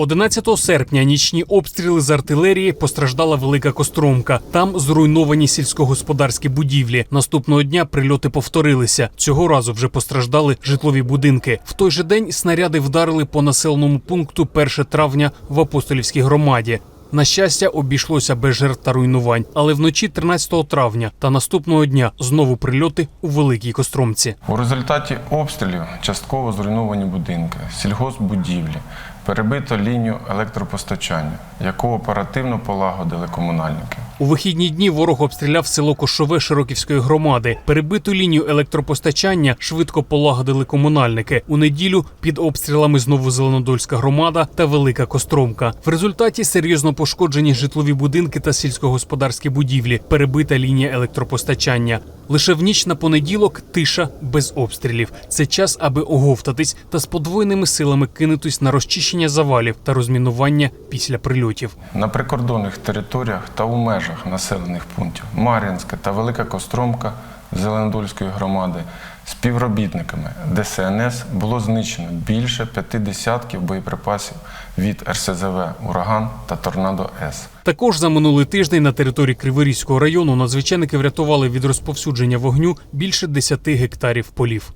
11 серпня нічні обстріли з артилерії постраждала велика Костромка. Там зруйновані сільськогосподарські будівлі. Наступного дня прильоти повторилися. Цього разу вже постраждали житлові будинки. В той же день снаряди вдарили по населеному пункту 1 травня в апостолівській громаді. На щастя, обійшлося без жертв та руйнувань. Але вночі 13 травня та наступного дня знову прильоти у великій Костромці. У результаті обстрілів частково зруйновані будинки, сільгоспбудівлі, перебито лінію електропостачання, яку оперативно полагодили комунальники. У вихідні дні ворог обстріляв село Кошове Широківської громади. Перебиту лінію електропостачання швидко полагодили комунальники. У неділю під обстрілами знову Зеленодольська громада та Велика Костромка. В результаті серйозно пошкоджені житлові будинки та сільськогосподарські будівлі. Перебита лінія електропостачання. Лише в ніч на понеділок тиша без обстрілів. Це час, аби оговтатись та з подвоєними силами кинутись на розчищення завалів та розмінування після прильотів. На прикордонних територіях та у межах населених пунктів Мар'їнська та Велика Костромка Зеленодольської громади співробітниками ДСНС було знищено більше п'яти десятків боєприпасів від РСЗВ Ураган та Торнадо С. Також за минулий тиждень на території Криворізького району надзвичайники врятували від розповсюдження вогню більше 10 гектарів полів.